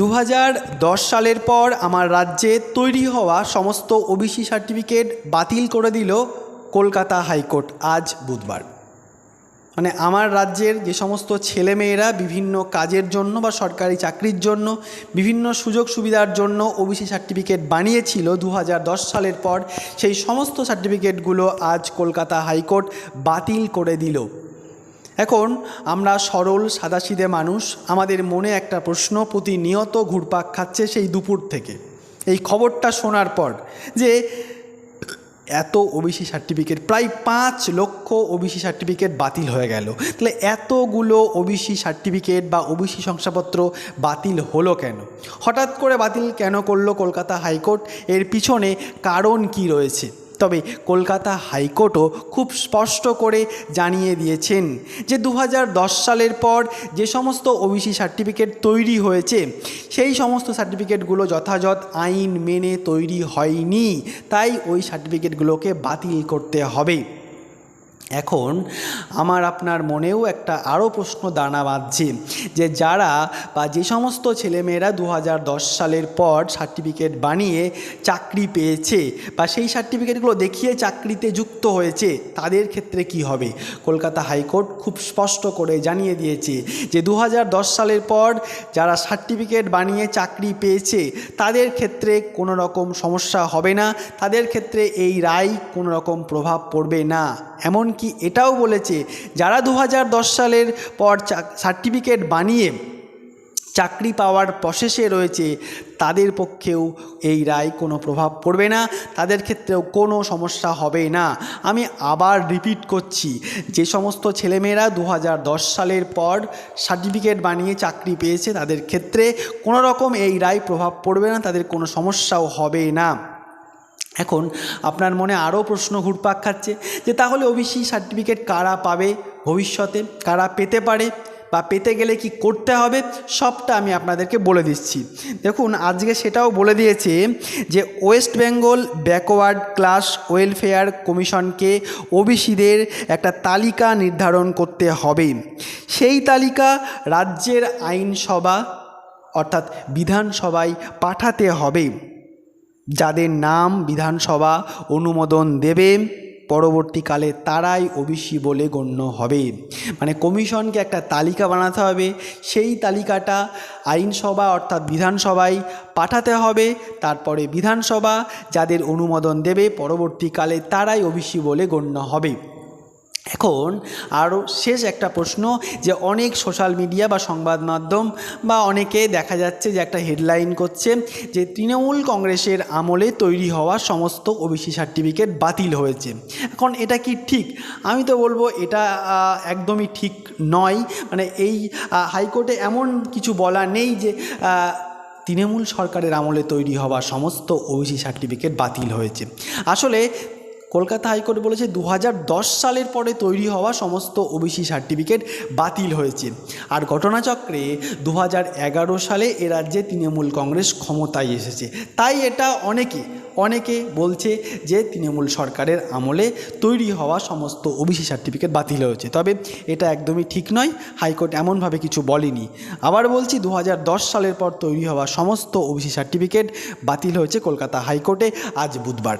দু হাজার দশ সালের পর আমার রাজ্যে তৈরি হওয়া সমস্ত ওবিসি সার্টিফিকেট বাতিল করে দিল কলকাতা হাইকোর্ট আজ বুধবার। মানে আমার রাজ্যের যে সমস্ত ছেলেমেয়েরা বিভিন্ন কাজের জন্য বা সরকারি চাকরির জন্য, বিভিন্ন সুযোগ সুবিধার জন্য ওবিসি সার্টিফিকেট বানিয়েছিল দু হাজার দশ সালের পর, সেই সমস্ত সার্টিফিকেটগুলো আজ কলকাতা হাইকোর্ট বাতিল করে দিল। এখন আমরা সরল সাদাসিধে মানুষ, আমাদের মনে একটা প্রশ্ন, প্রতিনিয়ত ঘুরপাক খাচ্ছে সেই দুপুর থেকে। এই খবরটা শোনার পর যে এত ওবিসি সার্টিফিকেট, প্রায় পাঁচ লক্ষ ওবিসি সার্টিফিকেট বাতিল হয়ে গেল। তাহলে এতগুলো ওবিসি সার্টিফিকেট বা ওবিসি শংসাপত্র বাতিল হলো কেন? হঠাৎ করে বাতিল কেন করল কলকাতা হাইকোর্ট? এর পিছনে কারণ কি রয়েছে? তবে কলকাতা হাইকোর্টও খুব স্পষ্ট করে জানিয়ে দিয়েছেন যে দু হাজার দশ সালের পর যে সমস্ত ওবিসি সার্টিফিকেট তৈরি হয়েছে, সেই সমস্ত সার্টিফিকেটগুলো যথাযথ আইন মেনে তৈরি হয়নি। তাই ওই সার্টিফিকেটগুলোকে বাতিল করতে হবে। এখন আমার আপনার মনেও একটা আরও প্রশ্ন দানা বাঁধছে, যে যারা বা যে সমস্ত ছেলেমেয়েরা দু হাজার দশ সালের পর সার্টিফিকেট বানিয়ে চাকরি পেয়েছে বা সেই সার্টিফিকেটগুলো দেখিয়ে চাকরিতে যুক্ত হয়েছে, তাদের ক্ষেত্রে কি হবে? কলকাতা হাইকোর্ট খুব স্পষ্ট করে জানিয়ে দিয়েছে যে দু হাজার দশ সালের পর যারা সার্টিফিকেট বানিয়ে চাকরি পেয়েছে, তাদের ক্ষেত্রে কোনো রকম সমস্যা হবে না, তাদের ক্ষেত্রে এই রায় কোনো রকম প্রভাব পড়বে না, এমনকি এটাও বলেছে, যারা দু হাজার দশ সালের পর সার্টিফিকেট বানিয়ে চাকরি পাওয়ার প্রসেসে রয়েছে, তাদের পক্ষেও এই রায় কোনো প্রভাব পড়বে না, তাদের ক্ষেত্রেও কোনো সমস্যা হবে না। আমি আবার রিপিট করছি, যে সমস্ত ছেলেমেয়েরা দু হাজার দশ সালের পর সার্টিফিকেট বানিয়ে চাকরি পেয়েছে, তাদের ক্ষেত্রে কোনো রকম এই রায় প্রভাব পড়বে না, তাদের কোনো সমস্যাও হবে না। এখন আপনার মনে আরও প্রশ্ন ঘুরপাক খাচ্ছে যে তাহলে ওবিসি সার্টিফিকেট কারা পাবে ভবিষ্যতে, কারা পেতে পারে বা পেতে গেলে কি করতে হবে, সবটা আমি আপনাদেরকে বলে দিচ্ছি। দেখুন, আজকে সেটাও বলে দিয়েছে যে West Bengal backward class welfare কমিশনকে ওবিসিদের একটা তালিকা নির্ধারণ করতে হবে। সেই তালিকা রাজ্যের আইনসভা অর্থাৎ বিধানসভায় পাঠাতে হবে। যাদের নাম বিধানসভা অনুমোদন দেবে, পরবর্তীকালে তারাই ওবিসি বলে গণ্য হবে। মানে কমিশনকে একটা তালিকা বানাতে হবে। সেই তালিকাটা আইনসভা অর্থাৎ বিধানসভায় পাঠাতে হবে। তারপরে বিধানসভা যাদের অনুমোদন দেবে, পরবর্তীকালে তারাই ওবিসি বলে গণ্য হবে। এখন আরও শেষ একটা প্রশ্ন যে অনেক সোশ্যাল মিডিয়া বা সংবাদ মাধ্যম বা অনেকে দেখা যাচ্ছে যে একটা হেডলাইন করছে যে তৃণমূল কংগ্রেসের আমলে তৈরি হওয়া সমস্ত ওবিসি সার্টিফিকেট বাতিল হয়েছে। এখন এটা কি ঠিক? আমি তো বলব এটা একদমই ঠিক নয়। মানে এই হাইকোর্টে এমন কিছু বলা নেই যে তৃণমূল সরকারের আমলে তৈরি হওয়া সমস্ত ওবিসি সার্টিফিকেট বাতিল হয়েছে। আসলে কলকাতা হাইকোর্ট বলেছে দু হাজার দশ সালের পরে তৈরি হওয়া সমস্ত ওবিসি সার্টিফিকেট বাতিল হয়েছে। আর ঘটনাচক্রে দু হাজার এগারো সালে এ রাজ্যে তৃণমূল কংগ্রেস ক্ষমতায় এসেছে। তাই এটা অনেকে অনেকে বলছে যে তৃণমূল সরকারের আমলে তৈরি হওয়া সমস্ত ওবিসি সার্টিফিকেট বাতিল হয়েছে। তবে এটা একদমই ঠিক নয়, হাইকোর্ট এমনভাবে কিছু বলেনি। আবার বলছি দু হাজার দশ সালের পর তৈরি হওয়া সমস্ত ওবিসি সার্টিফিকেট বাতিল হয়েছে কলকাতা হাইকোর্টে আজ বুধবার।